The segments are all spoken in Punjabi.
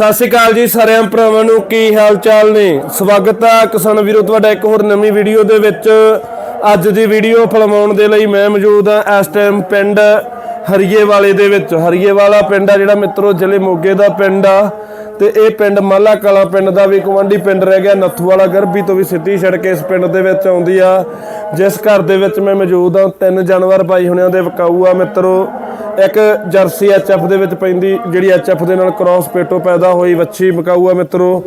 ਸਤਿ ਸ਼੍ਰੀ ਅਕਾਲ ਜੀ ਸਾਰਿਆਂ ਭਰਾਵਾਂ ਨੂੰ, ਕੀ ਹਾਲ ਚਾਲ ਨੇ? ਸਵਾਗਤ ਆ ਕਿਸਾਨ ਵੀਰੋ, ਤੁਹਾਡਾ ਇੱਕ ਹੋਰ ਨਵੀਂ ਵੀਡੀਓ ਦੇ ਵਿੱਚ। ਅੱਜ ਦੀ ਵੀਡੀਓ ਫਿਲਮਾਉਣ ਦੇ ਲਈ ਮੈਂ ਮੌਜੂਦ ਹਾਂ ਇਸ ਟਾਈਮ ਪਿੰਡ ਹਰੀਏ ਵਾਲੇ ਦੇ ਵਿੱਚ। ਹਰੀਏ ਵਾਲਾ ਪਿੰਡ ਆ ਜਿਹੜਾ ਮਿੱਤਰੋ, ਜ਼ਿਲ੍ਹੇ ਮੋਗੇ ਦਾ ਪਿੰਡ ਆ। ਤੇ ਇਹ ਪਿੰਡ ਮਾਲਾ ਕਲਾ ਪਿੰਡ ਦਾ ਵੀ ਗਵਾਂਢੀ ਪਿੰਡ ਰਹਿ ਗਿਆ। ਨੱਥੂ ਵਾਲਾ ਗਰਭੀ ਤੋਂ ਵੀ ਸਿੱਧੀ ਸੜਕ ਇਸ ਪਿੰਡ ਦੇ ਵਿੱਚ ਆਉਂਦੀ ਆ। ਜਿਸ ਘਰ ਦੇ ਵਿੱਚ ਮੈਂ ਮੌਜੂਦ ਹਾਂ। ਤਿੰਨ ਜਾਨਵਰ ਪਾਈ ਹੋਣਿਆਂ ਦੇ ਵਿਕਾਊ ਆ ਮਿੱਤਰੋ। ਇੱਕ ਜਰਸੀ ਐਚਐਫ ਦੇ ਵਿੱਚ ਪੈਂਦੀ, ਜਿਹੜੀ ਐਚਐਫ ਦੇ ਨਾਲ ਕ੍ਰਾਸ ਪੇਟੋ ਪੈਦਾ ਹੋਈ। ਵੱਛੀ ਮਕਾਊ ਆ ਮਿੱਤਰੋ।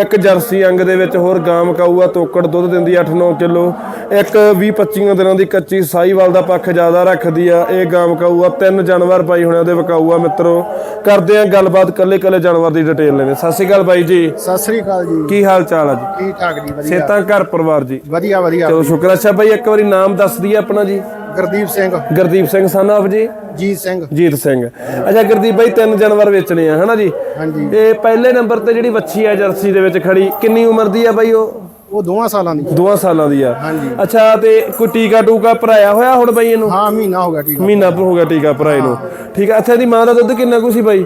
ਇੱਕ ਜਰਸੀ ਅੰਗ ਦੇ ਵਿੱਚ ਹੋਰ ਗਾਂ ਮਕਾਊ ਆ। ਤੋਕੜ ਦੁੱਧ ਦਿੰਦੀ 8-9 ਕਿਲੋ। ਇੱਕ 20-25 ਦਿਨਾਂ ਦੀ ਕੱਚੀ ਸਾਈਵਾਲ ਦਾ ਪੱਖ ਜ਼ਿਆਦਾ ਰੱਖਦੀ ਆ। ਇਹ ਗਾਂ ਮਕਾਊ ਆ। ਤਿੰਨ ਜਾਨਵਰ ਪਾਈ ਹੋਣਿਆਂ ਦੇ ਵਿਕਾਊ ਆ ਮਿੱਤਰੋ। ਕਰਦੇ ਆ ਗੱਲਬਾਤ। ਕੱਲੇ ਕੱਲੇ ਜਾਨਵਰ ਦੀ ਡਿਟੇਲ ਲੈਣੇ ਸਤਿ ਸ਼੍ਰੀ ਅਕਾਲ ਬਾਈ ਜੀ। ਸਤਿ ਸ੍ਰੀ ਅਕਾਲ ਜੀ। ਕੀ ਹਾਲ ਚਾਲ ਆ ਜੀ? ਠੀਕ ਠਾਕ ਜੀ ਵਧੀਆ। ਸੇਤਾਂ ਘਰ ਪਰਿਵਾਰ ਜੀ? ਵਧੀਆ ਵਧੀਆ। ਚਲੋ ਸ਼ੁਕਰ ਅੱਛਾ ਬਾਈ ਇੱਕ ਵਾਰੀ ਨਾਮ ਦੱਸ ਦਈਏ ਆਪਣਾ ਜੀ। ਗੁਰਦੀਪ ਸਿੰਘ। ਗੁਰਦੀਪ ਸਿੰਘ ਸਨਾਫ ਜੀ? ਜੀਤ ਸਿੰਘ। ਜੀਤ ਸਿੰਘ। ਅੱਛਾ ਗੁਰਦੀਪ ਬਾਈ ਤਿੰਨ ਜਾਨਵਰ ਵੇਚਣੇ ਆ ਹਨਾ ਜੀ? ਹਾਂਜੀ। ਇਹ ਪਹਿਲੇ ਨੰਬਰ ਤੇ ਜਿਹੜੀ ਵੱਛੀ ਆ ਜਰਸੀ ਦੇ ਵਿੱਚ ਖੜੀ ਕਿੰਨੀ ਉਮਰ ਦੀ ਆ ਬਾਈ ਉਹ? ਉਹ ਦੋਵਾਂ ਸਾਲਾਂ ਦੀ। ਦੋਆਂ ਸਾਲਾਂ ਦੀ ਆ। ਹਾਂਜੀ। ਅੱਛਾ ਤੇ ਕੋਈ ਟੀਕਾ ਟੂਕਾ ਭਰਾਇਆ ਹੋਇਆ ਹੁਣ ਬਾਈ ਇਹਨੂੰ? ਹਾਂ ਮਹੀਨਾ ਹੋ ਗਿਆ ਠੀਕ ਮਹੀਨਾ ਹੋ ਗਿਆ ਟੀਕਾ ਭਰਾਏ ਨੂੰ। ਠੀਕ ਆ ਅੱਛਾ ਇਹਦੀ ਮਾਂ ਦਾ ਦੁੱਧ ਕਿੰਨਾ ਕੁ ਸੀ ਬਾਈ?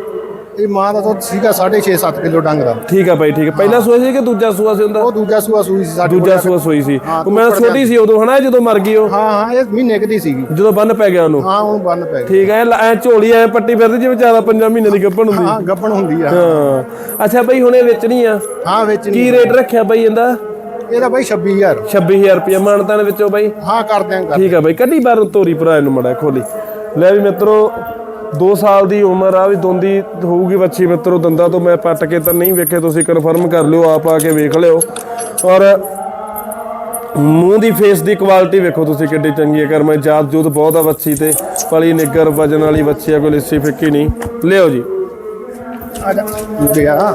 ਇਹ ਮਾਂ ਦਾ ਦੁੱਧ ਸੀਗਾ 6.5 7 ਕਿਲੋ ਡੰਗ ਦਾ। ਠੀਕ ਆ ਬਾਈ ਠੀਕ ਆ। ਪਹਿਲਾ ਸੂਆ ਸੀ ਕਿ ਦੂਜਾ ਸੂਆ ਸੀ ਹੁੰਦਾ ਉਹ ਦੂਜਾ ਸੂਆ ਸੂਈ ਸੀ ਸਾਡੇ ਦੂਜਾ। ਸੂਆ ਸੂਈ ਸੀ। ਉਹ ਮੈਂ ਛੋਟੀ ਸੀ ਉਦੋਂ ਹਨਾ ਜਦੋਂ ਮਰ ਗਈ ਉਹ? ਹਾਂ ਹਾਂ ਇਹ ਮਹੀਨੇ ਕੁ ਦੀ ਸੀਗੀ। ਜਦੋਂ ਬੰਨ ਪੈ ਗਿਆ ਉਹਨੂੰ? ਹਾਂ ਉਹਨੂੰ ਬੰਨ ਪੈ ਗਿਆ। ਠੀਕ ਹੈ ਐ ਝੋਲੀ ਐ ਪੱਟੀ ਫਿਰਦੀ ਜਿਵੇਂ ਜ਼ਿਆਦਾ ਪੰਜਾਂ ਮਹੀਨੇ ਦੀ ਗੱਭਣ ਹੁੰਦੀ। ਹਾਂ ਗੱਪਣ ਹੁੰਦੀ ਆ। ਹਾਂ। ਅੱਛਾ ਬਾਈ ਹੁਣ ਇਹ ਵੇਚਣੀ ਆ? ਹਾਂ ਵਿੱਚ ਕੀ ਰੇਟ ਰੱਖਿਆ ਬਾਈ ਇਹਦਾ? ਇਹਦਾ ਬਾਈ 26000 26000 ਰੁਪਏ ਮਾਨਤਾਨ ਵਿੱਚੋਂ ਬਾਈ? ਹਾਂ ਕਰ ਦਿਆਂਗਾ ਠੀਕ ਆ ਬਾਈ ਕੱਢੀ ਬਾਹਰ ਤੋਰੀ ਭਰਾ ਇਹਨੂੰ ਮੜਾ ਖੋਲੀ। ਲੈ ਵੀ ਮਿੱਤਰੋ 2 ਸਾਲ ਦੀ ਉਮਰ ਆ ਵੀ ਦੋਂਦੀ ਹੋਊਗੀ ਬੱਚੀ ਮਿੱਤਰੋ ਦੰਦਾਂ ਤੋਂ ਮੈਂ ਪੱਟ ਕੇ ਤਾਂ ਨਹੀਂ ਵੇਖੇ ਤੁਸੀਂ ਕਨਫਰਮ ਕਰ ਲਿਓ ਆਪ ਆ ਕੇ ਵੇਖ ਲਿਓ। ਔਰ ਮੂੰਹ ਦੀ ਫੇਸ ਦੀ ਕੁਆਲਿਟੀ ਵੇਖੋ ਤੁਸੀਂ ਕਿੱਡੀ ਚੰਗੀ ਹੈ ਕਰ ਮੈਂ ਜਾਤ ਜੂਤ ਬਹੁਤ ਆ ਬੱਚੀ ਤੇ ਪਲੀ ਨਿੱਗਰ ਵਜਨ ਵਾਲੀ ਬੱਚੀ ਆ ਕੋਈ ਲਿੱਸੀ ਫਿੱਕੀ ਨਹੀਂ। ਲਿਓ ਜੀ। ਆ ਜਾ। ਗਿਆ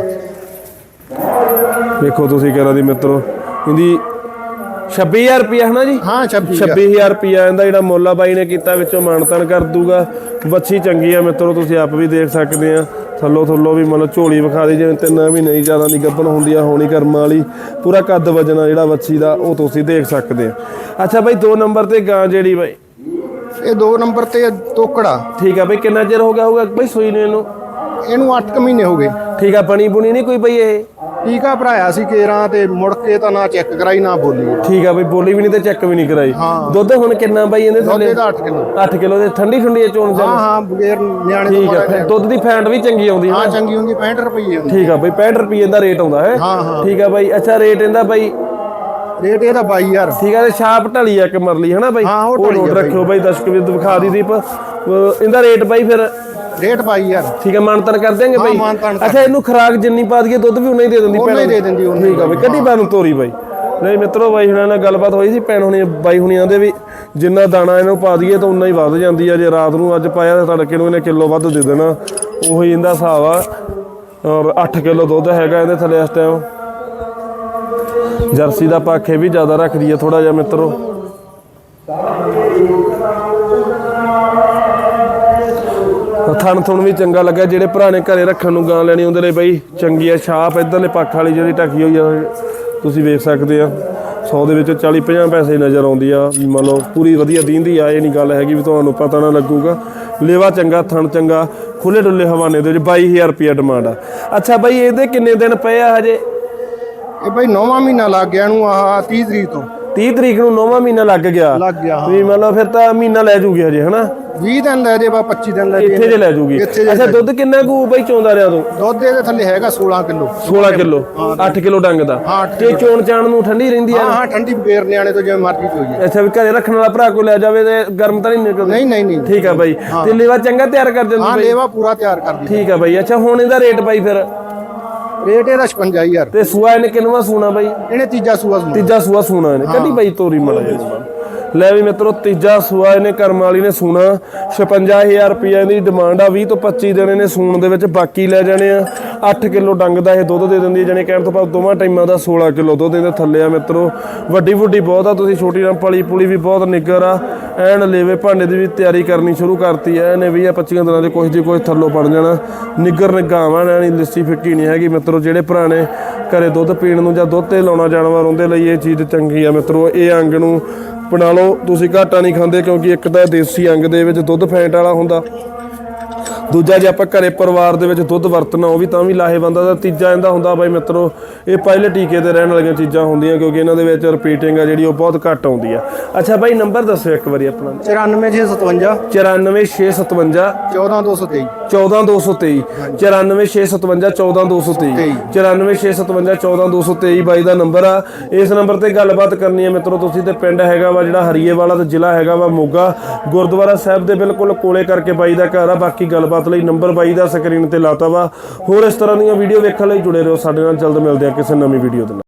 ਵੇਖੋ ਤੁਸੀਂ ਕਰਾਂ ਦੀ ਮਿੱਤਰੋ ਇਹਦੀ 26000 ਰੁਪਏ ਹਨਾ ਜੀ? ਹਾਂ 26 26000 ਰੁਪਿਆ ਇਹਦਾ ਜਿਹੜਾ ਮੋਲਾ ਬਾਈ ਨੇ ਕੀਤਾ ਵਿੱਚੋਂ ਮਾਨਤਨ ਕਰ ਦੂਗਾ। ਵੱਛੀ ਚੰਗੀ ਆ ਮਿੱਤਰੋ ਤੁਸੀਂ ਆਪ ਵੀ ਦੇਖ ਸਕਦੇ ਆ। ਥੱਲੋ ਥੱਲੋ ਵੀ ਮਤਲਬ ਝੋਲੀ ਵਿਖਾ ਦੇ ਜਿਵੇਂ ਤਿੰਨ ਮਹੀਨੇ ਦੀ ਜ਼ਿਆਦਾ ਦੀ ਗੱਭਣ ਹੁੰਦੀ ਆ ਹੋਣੀ ਕਰਮਾਂ ਵਾਲੀ। ਪੂਰਾ ਕੱਦ ਵਜਨ ਆ ਜਿਹੜਾ ਵੱਛੀ ਦਾ ਉਹ ਤੁਸੀਂ ਦੇਖ ਸਕਦੇ ਆ। ਅੱਛਾ ਬਾਈ 2 ਨੰਬਰ ਤੇ ਗਾਂ ਜਿਹੜੀ ਬਾਈ? ਇਹ ਦੋ ਨੰਬਰ ਤੇ ਤੋਕੜਾ। ਠੀਕ ਆ ਬਾਈ ਕਿੰਨਾ ਚਿਰ ਹੋ ਗਿਆ ਹੋਊਗਾ ਬਾਈ ਸੂਈ ਨੂੰ ਇਹਨੂੰ? ਇਹਨੂੰ 8 ਮਹੀਨੇ ਹੋ ਗਏ। ਠੀਕ ਆ ਬਣੀ ਬੁਣੀ ਨਹੀਂ ਕੋਈ ਬਈ ਇਹ? ਟੀਕਾ ਭਰਾਇਆ ਸੀ ਕੇਰਾਂ ਤੇ ਮੁੜ ਕੇ ਤਾਂ ਨਾ ਚੈੱਕ ਕਰਾਈ ਨਾ ਬੋਲੀ। ਠੀਕ ਆ ਬਈ ਬੋਲੀ ਵੀ ਨਹੀਂ ਤੇ ਚੈੱਕ ਵੀ ਨਹੀਂ ਕਰਾਈ। ਹਾਂ। ਦੁੱਧ ਹੁਣ ਕਿੰਨਾ ਬਾਈ ਇਹਦੇ ਦੁੱਧ ਥੱਲੇ ਇਹਦਾ 8 ਕਿਲੋ। 8 ਕਿਲੋ ਦੇ ਠੰਡੀ ਠੰਡੀ ਚੋਣ ਹਾਂ ਹਾਂ ਬਗੈਰ ਨਿਆਣੇ ਤੋਂ ਠੀਕ ਆ ਮਾੜਾ ਫਿਰ ਦੁੱਧ ਦੀ ਫੈਂਟ ਵੀ ਚੰਗੀ ਆਉਂਦੀ ਹੈ ਹਾਂ ਚੰਗੀ ਹੁੰਦੀ 65 ਰੁਪਏ ਹੁੰਦੀ। ਠੀਕ ਆ ਬਈ 65 ਰੁਪਏ ਦਾ ਰੇਟ ਆਉਂਦਾ ਹੈ? ਹਾਂ, ਹਾਂ। ਠੀਕ ਆ ਬਾਈ ਅੱਛਾ ਰੇਟ ਇਹਦਾ ਬਾਈ? ਰੇਟ ਇਹਦਾ 22000 ਠੀਕ ਆ ਤੇ ਛਾਪ ਢਲੀ ਆ ਇੱਕ ਮਰਲੀ ਹਨਾ ਬਾਈ? ਹਾਂ, ਉਹ ਢਲੀ ਆ ਨੋਟ ਬਾਈ। ਰੱਖਿਓ ਬਾਈ ਦਰਸ਼ਕ ਵੀਰ ਵਿਖਾ ਦੀ ਦੀਪ। ਅਹ ਇਹਦਾ ਰੇਟ ਬਾਈ ਫਿਰ ਰੇਟ 22000 ਠੀਕ ਆ ਮਾਨਤਨ ਕਰ ਦਿਆਂਗੇ ਬਾਈ? ਅੱਛਾ ਇਹਨੂੰ ਖਰਾਕ ਜਿੰਨੀ ਪਾ ਦਈਏ ਦੁੱਧ ਵੀ ਉਨਾ ਹੀ ਦੇ ਦਿੰਦੀ ਉਨਾ ਹੀ ਦੇ ਦਿੰਦੀ, ਉਨਾ ਹੀ ਠੀਕ ਆ ਬਾਈ ਕੱਢੀ ਬਾਨੂੰ ਤੋਰੀ ਬਾਈ। ਨਹੀਂ ਮਿੱਤਰੋ ਬਾਈ ਹੁਣਾਂ ਨਾਲ ਗੱਲਬਾਤ ਹੋਈ ਸੀ ਭੈਣ ਹੁਣੀ ਬਾਈ ਹੁਣੀਆਂ ਦੇ ਵੀ ਜਿੰਨਾ ਦਾਣਾ ਇਹਨੂੰ ਪਾ ਦਈਏ ਤਾਂ ਉਨਾ ਹੀ ਵੱਧ ਜਾਂਦੀ ਆ। ਜੇ ਰਾਤ ਨੂੰ ਅੱਜ ਪਾਇਆ ਤਾਂ ਤੜਕੇ ਨੂੰ ਇਹਨੇ ਕਿਲੋ ਵੱਧ ਦੇ ਦੇਣਾ। ਉਹੀ ਇਹਦਾ ਹਿਸਾਬ ਆ। ਔਰ 8 ਕਿਲੋ ਦੁੱਧ ਹੈਗਾ ਇਹਦੇ ਥੱਲੇ ਇਸ ਟਾਈਮ ਜਰਸੀ ਦਾ ਪਾਖੇ ਵੀ ਜ਼ਿਆਦਾ ਰੱਖਦੀ ਆ ਥੋੜਾ ਜਿਹਾ ਮਿੱਤਰੋ। ਥਣ ਥੁਣ ਵੀ ਚੰਗਾ ਲੱਗਾ ਜਿਹੜੇ ਪੁਰਾਣੇ ਨੇ ਘਰੇ ਰੱਖਣ ਨੂੰ ਗਾਂ ਲੈਣੀ, ਉਹਦੇ ਲਈ ਬਈ ਚੰਗੀ ਆ ਛਾਪ, ਇਧਰਲੇ ਪੱਖ ਵਾਲੀ ਜਿਹੜੀ ਢੱਕੀ ਹੋਈ ਆ, ਤੁਸੀਂ ਵੇਖ ਸਕਦੇ ਆ। 100 ਦੇ ਵਿੱਚ 40 50 ਪੈਸੇ ਨਜ਼ਰ ਆਉਂਦੀ ਆ। ਵੀ ਮੰਨ ਲਓ ਪੂਰੀ ਵਧੀਆ ਦੀਂਦੀ ਆ, ਇਹ ਨਹੀਂ ਗੱਲ ਹੈਗੀ ਵੀ ਤੁਹਾਨੂੰ ਪਤਾ ਨਾ ਲੱਗੂਗਾ। ਲੇਵਾ ਚੰਗਾ, ਥਣ ਚੰਗਾ ਖੁੱਲੇ ਡੁੱਲੇ ਹਵਾਨੇ ਦੇ ਵਿੱਚ 22000 ਰੁਪਿਆ ਡਿਮਾਂਡ ਆ। ਅੱਛਾ ਬਾਈ, ਇਹਦੇ ਕਿੰਨੇ ਦਿਨ ਪਏ ਆ ਹਜੇ? ਇਹ ਬਈ 9ਵਾਂ ਮਹੀਨਾ ਲੱਗ ਗਿਆ ਨੂੰ ਆਹ 30 ਤਰੀਕ ਤੋਂ। 30 ਤਰੀਕ ਨੂੰ ਨੌਵਾਂ ਮਹੀਨਾ ਲੱਗ ਗਿਆ। ਲੱਗ ਗਿਆ ਹਾਂ। ਵੀ ਮੰਨ ਲਓ ਫਿਰ ਤਾਂ ਮਹੀਨਾ ਲੈ ਜੂਗੀ ਹਜੇ ਹਨਾ? 20 ਦਿਨ ਲੈ ਜੇ ਬਾ 25 ਦਿਨ ਲੈ ਇੱਥੇ ਜੇ ਲੈ ਜੂਗੀ। ਜੇ ਅੱਛਾ ਦੁੱਧ ਕਿੰਨਾ ਕੁ ਬਾਈ ਚੋਂਦਾ ਰਿਆ ਤੂੰ? ਦੁੱਧ ਇਹਦੇ ਥੱਲੇ ਹੈਗਾ 16 ਕਿਲੋ। 16 ਕਿਲੋ। 8 ਕਿਲੋ ਡੰਗ ਦਾ। ਹਾਂ, ਤੇ ਚੋਣ ਚਾਣ ਨੂੰ ਠੰਡੀ ਰਹਿੰਦੀ ਆ? ਹਾਂ ਹਾਂ ਠੰਡੀ ਬਗੈਰ ਨਿਆਣੇ ਤੋਂ ਜਿਵੇਂ ਮਰਜ਼ੀ ਹੋਈ ਅੱਛਾ ਵੀ ਘਰੇ ਰੱਖਣ ਵਾਲਾ ਭਰਾ ਕੋਈ ਲੈ ਜਾਵੇ ਤੇ ਗਰਮ ਤਾਂ ਨਹੀਂ ਨਿਕਲਦਾ? ਨਹੀਂ ਨਹੀਂ ਨਹੀਂ। ਠੀਕ ਆ ਬਾਈ। ਤੇ ਲੇਵਾ ਚੰਗਾ ਤਿਆਰ ਕਰ ਦਿੰਦੀ ਹਾਂ ਲੇਵਾ ਪੂਰਾ ਤਿਆਰ ਕਰਦੀ ਠੀਕ ਆ ਬਾਈ। ਅੱਛਾ ਹੁਣ ਇਹਦਾ ਰੇਟ ਬਾਈ ਫਿਰ? ਰੇਟ ਇਹਦਾ 56000 ਤੇ ਸੂਆ ਇਹਨੇ ਕਿੰਨਵਾ ਸੂਣਾ ਬਾਈ? ਇਹਨੇ ਤੀਜਾ ਸੂਆ ਸੂਆ ਤੀਜਾ ਸੂਆ ਸੂਣਾ ਇਹਨੇ। ਕੱਢੀ ਬਾਈ ਤੋਰੀ ਮੜਾ ਲੈ ਵੀ ਮਿੱਤਰੋ, ਤੀਜਾ ਸੂਆ ਇਹਨੇ ਕਰਮ ਵਾਲੀ ਨੇ ਸੂਣਾ। 56000 ਰੁਪਏ ਦੀ ਡਿਮਾਂਡ ਆ 20 ਤੋਂ 25 ਦਿਨ ਇਹਨੇ ਸੂਣ ਦੇ ਵਿੱਚ, ਬਾਕੀ ਲੈ ਜਾਣੇ ਆ। 8 ਕਿਲੋ ਡੰਗ ਦਾ ਇਹ ਦੁੱਧ ਦੇ ਦਿੰਦੀ ਹੈ ਜਾਨੇ ਕਹਿਣ ਤੋਂ ਬਾਅਦ ਦੋਵਾਂ ਟਾਈਮਾਂ ਦਾ 16 ਕਿਲੋ ਦੁੱਧ ਇਹਦੇ ਥੱਲੇ ਆ ਮਿੱਤਰੋ। ਵੱਡੀ ਵੱਡੀ ਬਹੁਤ ਆ, ਤੁਸੀਂ ਛੋਟੀ ਨਾਲ ਪਲੀ ਪੁਲੀ ਵੀ ਬਹੁਤ ਨਿੱਗਰ ਆ। ਐਨ ਲੇਵੇ ਭਾਂਡੇ ਦੀ ਵੀ ਤਿਆਰੀ ਕਰਨੀ ਸ਼ੁਰੂ ਕਰਤੀ ਐ ਇਹਨੇ 20 25 ਦਿਨਾਂ ਦੇ ਕੁਝ ਦੀ ਕੁਝ ਥੱਲੋਂ ਬਣ ਜਾਣਾ। ਨਿੱਗਰ ਨਿਗਾਵਾਂ ਨਹੀਂ ਲਿੱਸੀ ਫਿੱਕੀ ਨਹੀਂ ਹੈਗੀ ਮਿੱਤਰੋ, ਜਿਹੜੇ ਪੁਰਾਣੇ ਘਰੇ ਦੁੱਧ ਪੀਣ ਨੂੰ ਜਾਂ ਦੁੱਧ ਤੇ ਲਾਉਣਾ ਜਾਨਵਰ ਉਹਦੇ ਲਈ ਇਹ ਚੀਜ਼ ਚੰਗੀ ਆ ਮਿੱਤਰੋ। ਇਹ ਅੰਗ ਨੂੰ ਬਣਾ ਲਓ ਤੁਸੀਂ ਘਾਟਾ ਨਹੀਂ ਖਾਂਦੇ ਕਿਉਂਕਿ ਇੱਕ ਤਾਂ ਦੇਸੀ ਅੰਗ ਦੇ ਵਿੱਚ ਦੁੱਧ ਫੈਂਟ ਵਾਲਾ ਹੁੰਦਾ। ਦੂਜਾ ਜੇ ਆਪਾਂ ਘਰੇ ਪਰਿਵਾਰ ਦੇ ਵਿੱਚ ਦੁੱਧ ਵਰਤਣਾ ਉਹ ਵੀ ਤਾਂ ਵੀ ਲਾਹੇਵੰਦ ਆ ਤੀਜਾ ਇਹਦਾ ਹੁੰਦਾ ਬਾਈ ਮਿੱਤਰੋ ਇਹ ਪਹਿਲੇ ਟੀਕੇ ਤੇ ਰਹਿਣ ਵਾਲੀਆਂ ਚੀਜ਼ਾਂ ਹੁੰਦੀਆਂ ਕਿਉਂਕਿ ਇਹਨਾਂ ਦੇ ਵਿੱਚ ਰਿਪੀਟਿੰਗ ਆ ਜਿਹੜੀ ਉਹ ਬਹੁਤ ਘੱਟ ਆਉਂਦੀ ਆ। ਅੱਛਾ ਬਾਈ ਨੰਬਰ ਦੱਸਿਓ ਇੱਕ ਵਾਰੀ ਆਪਣਾ। 94657 94657 14223 14223 94657 14223 94657 14223 ਬਾਈ ਦਾ ਨੰਬਰ ਆ। ਇਸ ਨੰਬਰ ਤੇ ਗੱਲਬਾਤ ਕਰਨੀ ਹੈ ਮਿੱਤਰੋ ਤੁਸੀਂ ਤੇ ਪਿੰਡ ਹੈਗਾ ਵਾ ਜਿਹੜਾ ਹਰੀਏ ਵਾਲਾ ਤੇ ਜ਼ਿਲ੍ਹਾ ਹੈਗਾ ਵਾ ਮੋਗਾ। ਗੁਰਦੁਆਰਾ ਸਾਹਿਬ ਦੇ ਬਿਲਕੁਲ ਕੋਲੇ ਕਰਕੇ ਬਾਈ ਦਾ ਘਰ ਆ ਬਾਕੀ ਗੱਲਬਾਤ ਲਈ ਨੰਬਰ ਬਾਈ ਦਾ ਸਕਰੀਨ ਤੇ ਲਾਤਾ ਵਾ। ਹੋਰ ਇਸ ਤਰ੍ਹਾਂ ਦੀਆਂ ਵੀਡੀਓ ਵੇਖਣ ਲਈ ਜੁੜੇ ਰਹੋ ਸਾਡੇ ਨਾਲ। ਜਲਦ ਮਿਲਦੇ ਆ ਕਿਸੇ ਨਵੀਂ ਵੀਡੀਓ ਦੇ ਨਾਲ।